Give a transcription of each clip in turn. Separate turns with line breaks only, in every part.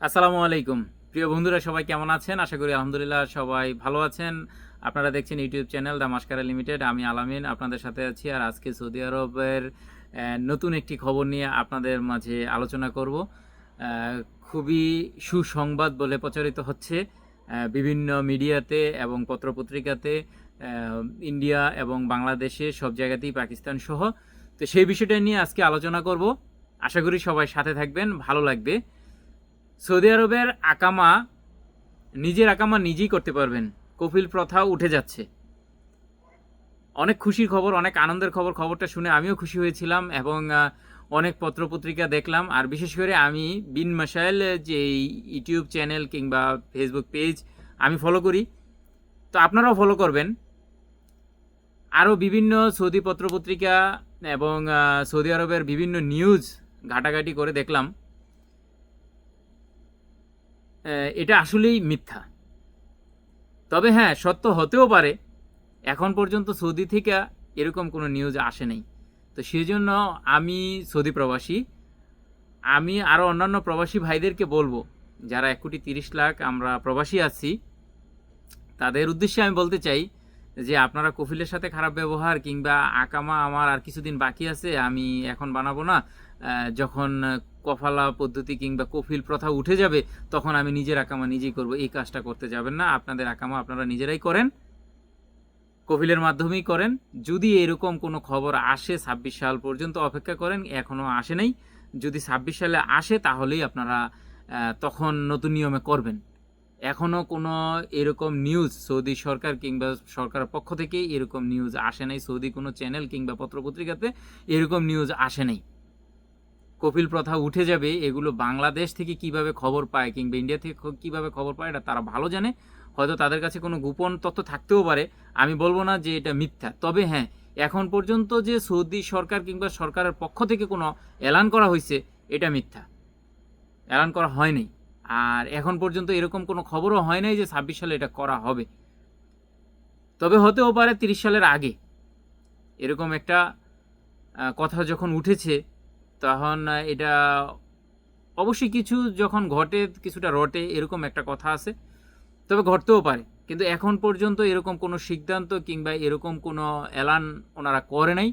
আসসালামু আলাইকুম। প্রিয় বন্ধুরা, সবাই কেমন আছেন? আশা করি আলহামদুলিল্লাহ সবাই ভালো আছেন। আপনারা দেখছেন YouTube channel the mascara limited. আমি আলামিন আপনাদের সাথে আছি আর আজকে সৌদি আরবের নতুন একটি খবর নিয়ে আপনাদের মাঝে আলোচনা করব। খুবই সুসংবাদ বলে প্রচারিত হচ্ছে বিভিন্ন মিডিয়াতে এবং পত্রপত্রিকাতে ইন্ডিয়া এবং বাংলাদেশে সব জায়গাতেই পাকিস্তান সহ। তো সেই বিষয়টা নিয়ে আজকে আলোচনা করব। আশা করি সবাই সাথে থাকবেন, ভালো লাগবে। সৌদি আরবের আকামা, নিজের আকামা নিজেই করতে পারবেন। কপিল প্রথা উঠে যাচ্ছে। অনেক খুশির খবর, অনেক আনন্দের খবর, খবরটা শুনে আমিও খুশি হয়েছিলাম এবং অনেক পত্রপত্রিকা দেখলাম। আর বিশেষ করে আমি বিন মাসাইল যে ইউটিউব চ্যানেল কিংবা ফেসবুক পেজ আমি ফলো করি। তো আপনারাও ফলো করবেন। আরও বিভিন্ন সৌদি পত্রপত্রিকা এবং সৌদি আরবের বিভিন্ন নিউজ ঘাটাঘাটি করে দেখলাম। এটা আসলেই মিথ্যা। তবে হ্যাঁ সত্য হতেও পারে। এখন পর্যন্ত সৌদি থেকে এরকম কোনো নিউজ আসে নাই। তো সেই জন্য আমি সৌদি প্রবাসী। আমি আরও অন্যান্য প্রবাসী ভাইদেরকে বলব, যারা এক কোটি তিরিশ লাখ আমরা প্রবাসী আছি, তাদের উদ্দেশ্যে আমি বলতে চাই যে আপনারা কফিলের সাথে খারাপ ব্যবহার কিংবা আকামা আমার আর কিছুদিন বাকি আছে, আমি এখন বানাবো না। যখন কফালা পদ্ধতি কিংবা কফিল প্রথা উঠে যাবে, তখন আমি নিজের আকামা নিজেই করব। এই কাজটা করতে যাবেন না। আপনাদের আকামা আপনারা নিজেরাই করেন। কফিলের মাধ্যমেই করেন। যদি এরকম কোনো খবর আসে ছাব্বিশ সাল পর্যন্ত অপেক্ষা করেন এখনও আসে নাই। যদি ছাব্বিশ সালে আসে, তাহলেই আপনারা তখন নতুন নিয়মে করবেন। এখনও কোনো এরকম নিউজ সৌদি সরকার কিংবা সরকারের পক্ষ থেকে এরকম নিউজ আসে নাই। সৌদি কোনো চ্যানেল কিংবা পত্রপত্রিকাতে এরকম নিউজ আসে নাই। কপিল প্রথা উঠে যাবে, এগুলো বাংলাদেশ থেকে কীভাবে খবর পায় কিংবা ইন্ডিয়া থেকে কীভাবে খবর পায় এটা তারা ভালো জানে। হয়তো তাদের কাছে কোনো গোপন তথ্য থাকতেও পারে। আমি বলব না যে এটা মিথ্যা। তবে হ্যাঁ এখন পর্যন্ত যে সৌদি সরকার কিংবা সরকারের পক্ষ থেকে কোনো এলান করা হয়েছে, এটা মিথ্যা। এলান করা হয়নি আর এখন পর্যন্ত এরকম কোনো খবরও হয় নাই যে ছাব্বিশ সালে এটা করা হবে। তবে হতেও পারে তিরিশ সালের আগে। এরকম একটা কথা যখন উঠেছে তখন এটা অবশ্যই কিছু যখন ঘটে, কিছুটা রটে, এরকম একটা কথা আছে। তবে ঘটতেও পারে। কিন্তু এখন পর্যন্ত এরকম কোনো সিদ্ধান্ত কিংবা এরকম কোনো অ্যালান ওনারা করে নাই।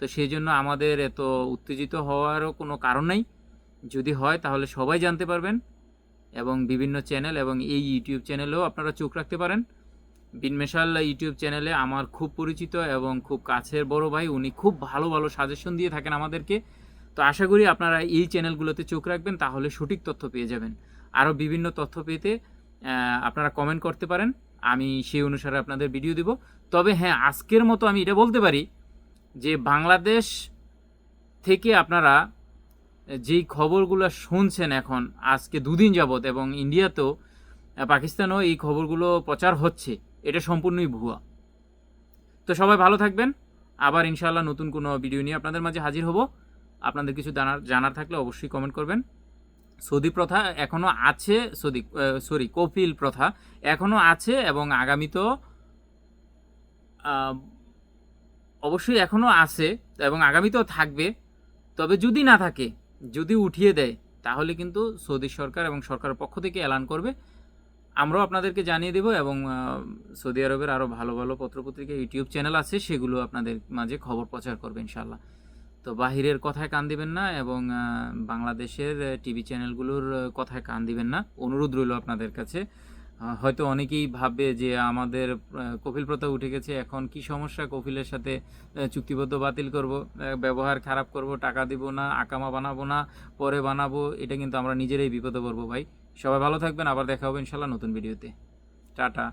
তো সেই জন্য আমাদের এত উত্তেজিত হওয়ারও কোনো কারণ নাই। যদি হয়, তাহলে সবাই জানতে পারবেন এবং বিভিন্ন চ্যানেল এবং এই ইউটিউব চ্যানেলেও আপনারা চোখ রাখতে পারেন। বিনমেশাল ইউটিউব চ্যানেলে আমার খুব পরিচিত এবং খুব কাছের বড় ভাই, উনি খুব ভালো ভালো সাজেশন দিয়ে থাকেন আমাদেরকে। তো আশা করি আপনারা এই চ্যানেলগুলোতে চোখ রাখবেন, তাহলে সঠিক তথ্য পেয়ে যাবেন। আরও বিভিন্ন তথ্য পেতে আপনারা কমেন্ট করতে পারেন, আমি সেই অনুসারে আপনাদের ভিডিও দিব। তবে হ্যাঁ আজকের মতো আমি এটা বলতে পারি যে বাংলাদেশ থেকে আপনারা যেই খবরগুলো শুনছেন এখন, আজকে দুদিন যাবৎ, এবং ইন্ডিয়াতেও পাকিস্তানেও এই খবরগুলো প্রচার হচ্ছে, এটা সম্পূর্ণই ভুয়া। তো সবাই ভালো থাকবেন, আবার ইনশাআল্লাহ নতুন কোনো ভিডিও নিয়ে আপনাদের মাঝে হাজির হব। আপনাদের কিছু জানার জানার থাকলে অবশ্যই কমেন্ট করবেন। সৌদি প্রথা এখনও আছে, সৌদি সরি কপিল প্রথা এখনও আছে এবং আগামীতেও অবশ্যই এখনও আছে এবং আগামীতেও থাকবে। তবে যদি না থাকে, যদি উঠিয়ে দেয়, তাহলে কিন্তু সৌদি সরকার এবং সরকারের পক্ষ থেকে এলান করবে। আমরাও আপনাদেরকে জানিয়ে দেব এবং সৌদি আরবের আরও ভালো ভালো পত্রপত্রিকা, ইউটিউব চ্যানেল আছে, সেগুলো আপনাদের মাঝে খবর প্রচার করবে ইনশাল্লাহ তো বাহিরের কথায় কান দিবেন না এবং বাংলাদেশের টিভি চ্যানেলগুলোর কথায় কান দিবেন না। অনুরোধ রইল আপনাদের কাছে। হয়তো অনেকেই ভাববে যে আমাদের কপিল প্রথা উঠে গেছে, এখন কি সমস্যা? কপিলের সাথে চুক্তিবদ্ধ বাতিল করব ব্যবহার খারাপ করব, টাকা দিব না, আকামা বানাবো না, পরে বানাবো, এটা কিন্তু আমরা নিজেরাই বিপদে পড়ব ভাই। সবাই ভালো থাকবেন, আবার দেখা হবে ইনশাল্লাহ নতুন ভিডিওতে। টাটা।